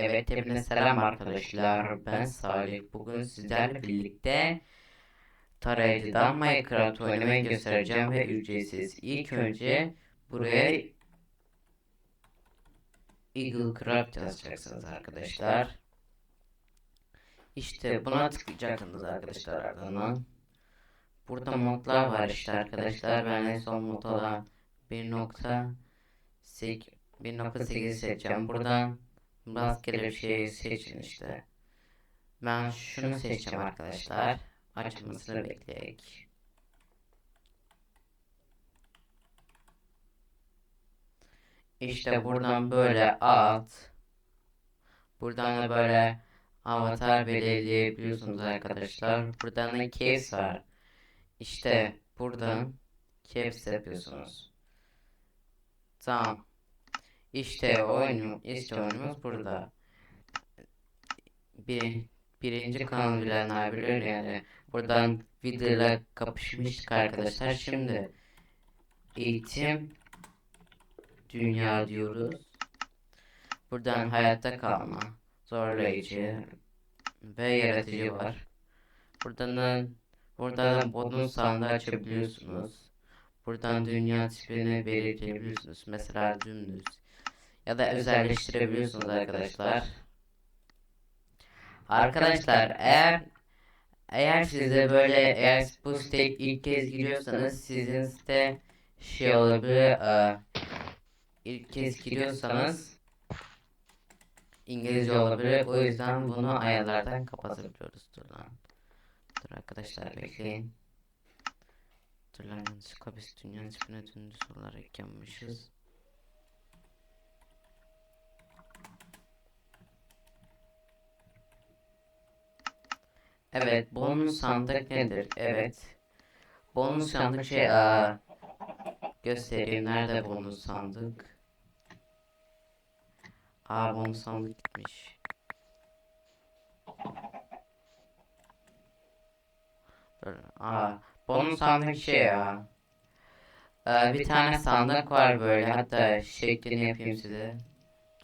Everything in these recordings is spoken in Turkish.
Evet hepinize selam arkadaşlar. Ben Salih. Bugün sizlerle birlikte tarayıcıdan Minecraft oynamayı göstereceğim ve ücretsiz. İlk önce buraya Eagle Craft yazacaksınız arkadaşlar. İşte buna tıklayacaksınız arkadaşlar ardından. Burada modlar var işte arkadaşlar. Ben en son moda 1.8 1.8 seçeceğim. Buradan rastgele bir şey seçin işte. Ben şunu seçeceğim arkadaşlar. Açılmasını bekleyek. İşte buradan böyle at. Buradan da böyle avatar belirleyebiliyorsunuz arkadaşlar. Buradan da case var. İşte buradan caps yapıyorsunuz. Tamam. İşte oyunum, işte oyunumuz burada. Bir, birinci kanal bilenler bilir yani. Buradan videoyla kapışmıştık arkadaşlar. Şimdi eğitim dünya diyoruz. Buradan hayatta kalma, zorlayıcı ve yaratıcı var. Buradan da buradan bonus sandığı açabiliyorsunuz. Buradan dünya tipini belirleyebiliyorsunuz. Mesela dümdüz ya da özelleştirebiliyorsunuz arkadaşlar. Arkadaşlar eğer eğer size böyle eğer bu site ilk kez giriyorsanız sizin site şey olabilir e, ilk kez giriyorsanız İngilizce olabilir o yüzden bunu ayarlardan kapatabiliyoruz dur lan. Dur arkadaşlar bekleyin. Dur lan yanlışlıkla biz dünya tipine dümdüz olarak yapmışız. Evet, bonus sandık nedir? Evet. Bonus sandık şey, aa, göstereyim nerede bonus sandık? Aa, bonus sandık gitmiş. Dur, aa, bonus sandık şey ya. Aa, bir tane sandık var böyle, hatta şeklini yapayım size.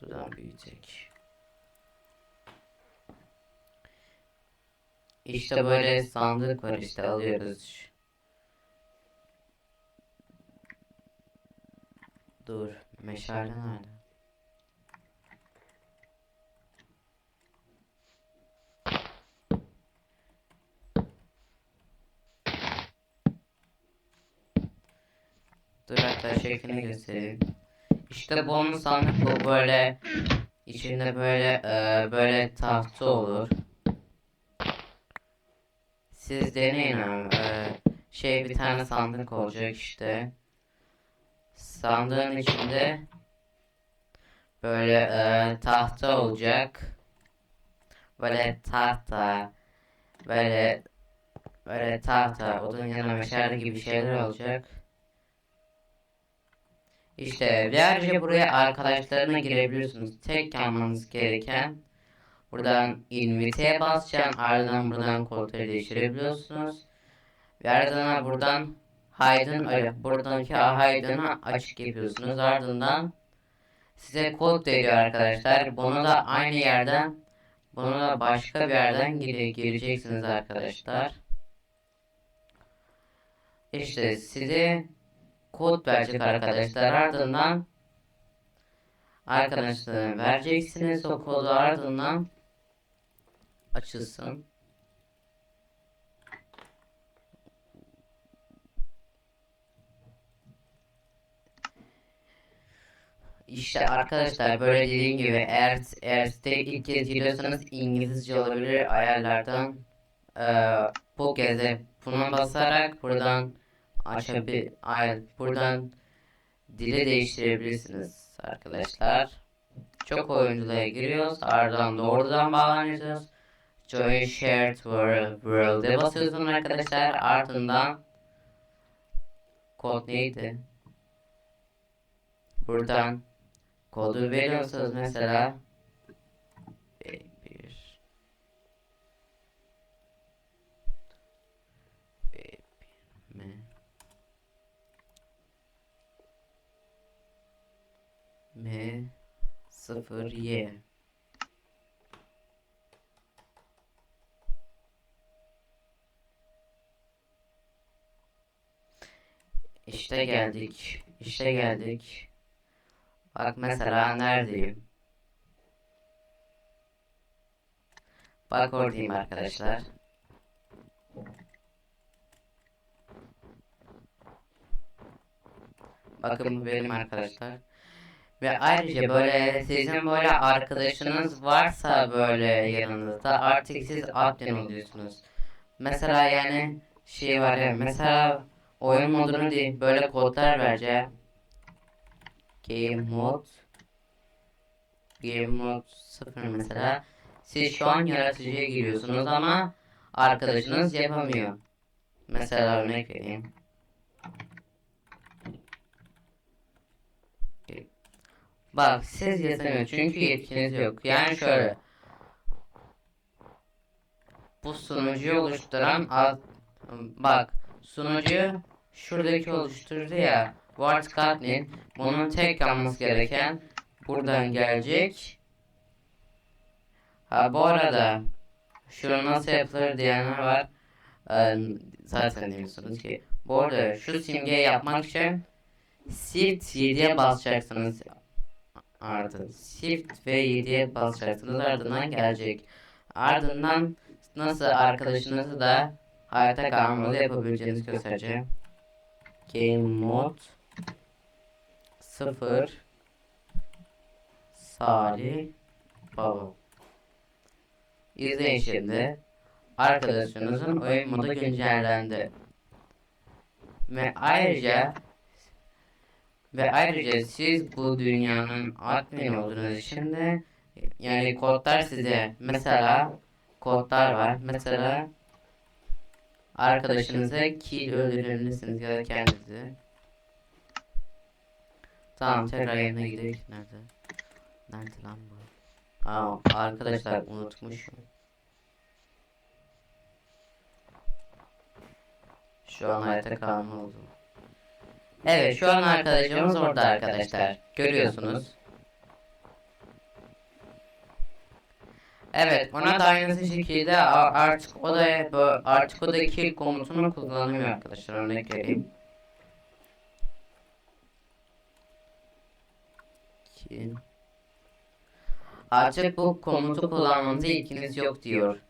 Buradan büyüyecek. İşte böyle sandık var işte alıyoruz. Dur, meşale nerede? Dur hatta şeklini göstereyim. İşte bonus sandık bu böyle içinde böyle e, böyle tahta olur. Siz deneyin abi. Ee, şey bir tane sandık olacak işte. Sandığın içinde böyle e, tahta olacak. Böyle tahta böyle böyle tahta odun yanına meşale gibi şeyler olacak. İşte ve buraya arkadaşlarına girebiliyorsunuz. Tek yapmanız gereken Buradan invite'ye basacaksın. Ardından buradan koltuğu değiştirebiliyorsunuz. Ve ardından buradan hide'ın buradaki hide'ını açık yapıyorsunuz. Ardından size kod veriyor arkadaşlar. Bunu da aynı yerden bunu da başka bir yerden gire gireceksiniz arkadaşlar. İşte size kod verecek arkadaşlar. Ardından arkadaşlar vereceksiniz o kodu ardından açılsın. İşte arkadaşlar böyle dediğim gibi eğer site ilk kez giriyorsanız İngilizce olabilir ayarlardan e, bu geze buna basarak buradan açabil buradan dili değiştirebilirsiniz arkadaşlar. Çok oyunculara giriyoruz ardından doğrudan bağlanıyoruz. Join Shared World'e basıyorsun arkadaşlar. Ardından kod neydi? Buradan kodu veriyorsunuz mesela bir M M 0 Y İşte geldik. İşte geldik. Bak mesela neredeyim? Bak oradayım arkadaşlar. Bakın bu benim arkadaşlar. Ve ayrıca böyle sizin böyle arkadaşınız varsa böyle yanınızda artık siz admin oluyorsunuz. Mesela yani şey var ya mesela oyun modunu değil böyle kodlar vereceğim. Game mode Game mode 0 mesela. Siz şu an yaratıcıya giriyorsunuz ama arkadaşınız yapamıyor. Mesela örnek vereyim. Bak siz yazamıyor çünkü yetkiniz yok. Yani şöyle. Bu sunucuyu oluşturan bak sunucu şuradaki oluşturdu ya Word Kotlin bunun tek kalması gereken buradan gelecek. Ha bu arada şunu nasıl yapılır diyenler var. Ee, zaten diyorsunuz ki. Bu arada şu simgeyi yapmak için Shift 7'ye basacaksınız. Ardından Shift ve 7'ye basacaksınız. Ardından gelecek. Ardından nasıl arkadaşınızı da hayatta kalmalı yapabileceğinizi göstereceğim. Game mode 0 Salih Baba İzleyin şimdi. Arkadaşınızın oyun modu güncellendi. Ve ayrıca ve ayrıca siz bu dünyanın admin olduğunuz için de yani kodlar size mesela kodlar var. Mesela arkadaşınıza kill öldürebilirsiniz ya da kendinizi. Tamam tekrar yerine gidelim. Nerede? Nerede lan bu? Aa, arkadaşlar unutmuşum. Şu an hayatta kalma oldu. Evet şu an arkadaşımız orada arkadaşlar. Görüyorsunuz. Evet ona da aynı şekilde artık o da artık o da kill komutunu kullanmıyor arkadaşlar örnek vereyim. Kill. Artık bu komutu kullanmanıza ilginiz yok diyor.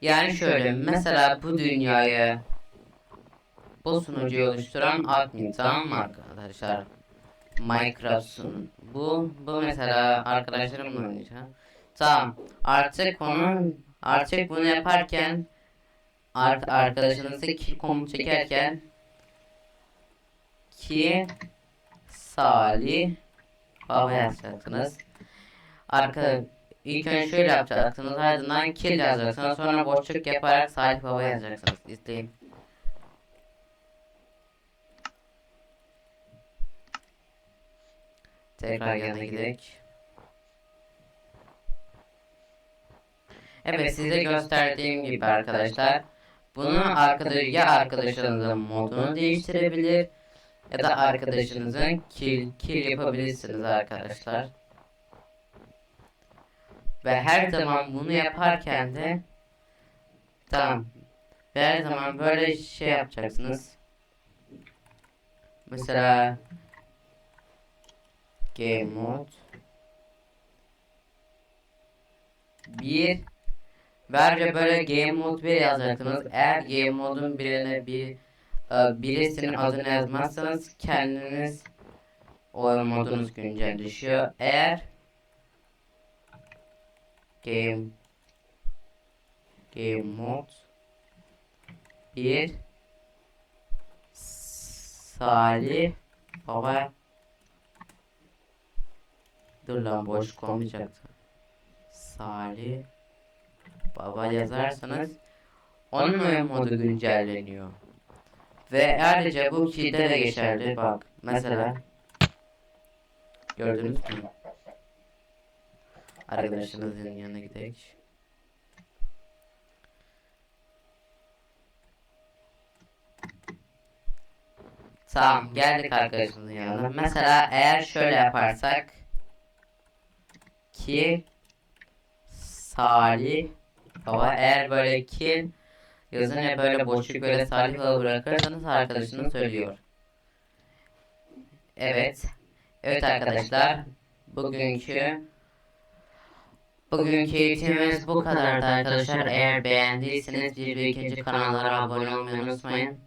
Yani şöyle mesela bu dünyayı bu sunucuyu oluşturan admin tamam mı arkadaşlar? Minecraft'ın bu bu mesela arkadaşlarımla oynayacağım. Tamam artık onu artık bunu yaparken ar arkadaşınızı kill komut çekerken ki Salih Baba yazacaksınız. Arka ilk önce şöyle yapacaksınız ardından kill yazacaksınız sonra boşluk yaparak Salih Baba yazacaksınız. İzleyin. Tekrar yanına gidelim. Evet size gösterdiğim gibi arkadaşlar. Bunu arkada ya arkadaşınızın modunu değiştirebilir ya da arkadaşınızın kill, kill yapabilirsiniz arkadaşlar. Ve her zaman bunu yaparken de tamam. Ve her zaman böyle şey yapacaksınız. Mesela game mode 1 Bence böyle game mode 1 yazacaksınız. Eğer game modun birine bir e, birisinin adını yazmazsanız kendiniz oyun modunuz güncelleşiyor. Eğer game game mod 1 Salih Baba Dur lan boş koymayacaktım. Salih Baba yazarsanız onun oyun modu güncelleniyor. Ve ayrıca bu kilde de geçerli. Bak mesela gördünüz mü? Arkadaşınızın yanına gidelim. Tamam geldik arkadaşımızın yanına. Mesela eğer şöyle yaparsak ki Salih Baba eğer böyle kill yazınca böyle boşluk böyle Salih bırakırsanız arkadaşını söylüyor. Evet. Evet arkadaşlar. Bugünkü Bugünkü eğitimimiz bu kadardı arkadaşlar. Eğer beğendiyseniz bir ve ikinci kanallara abone olmayı unutmayın.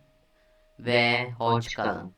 Ve hoşçakalın.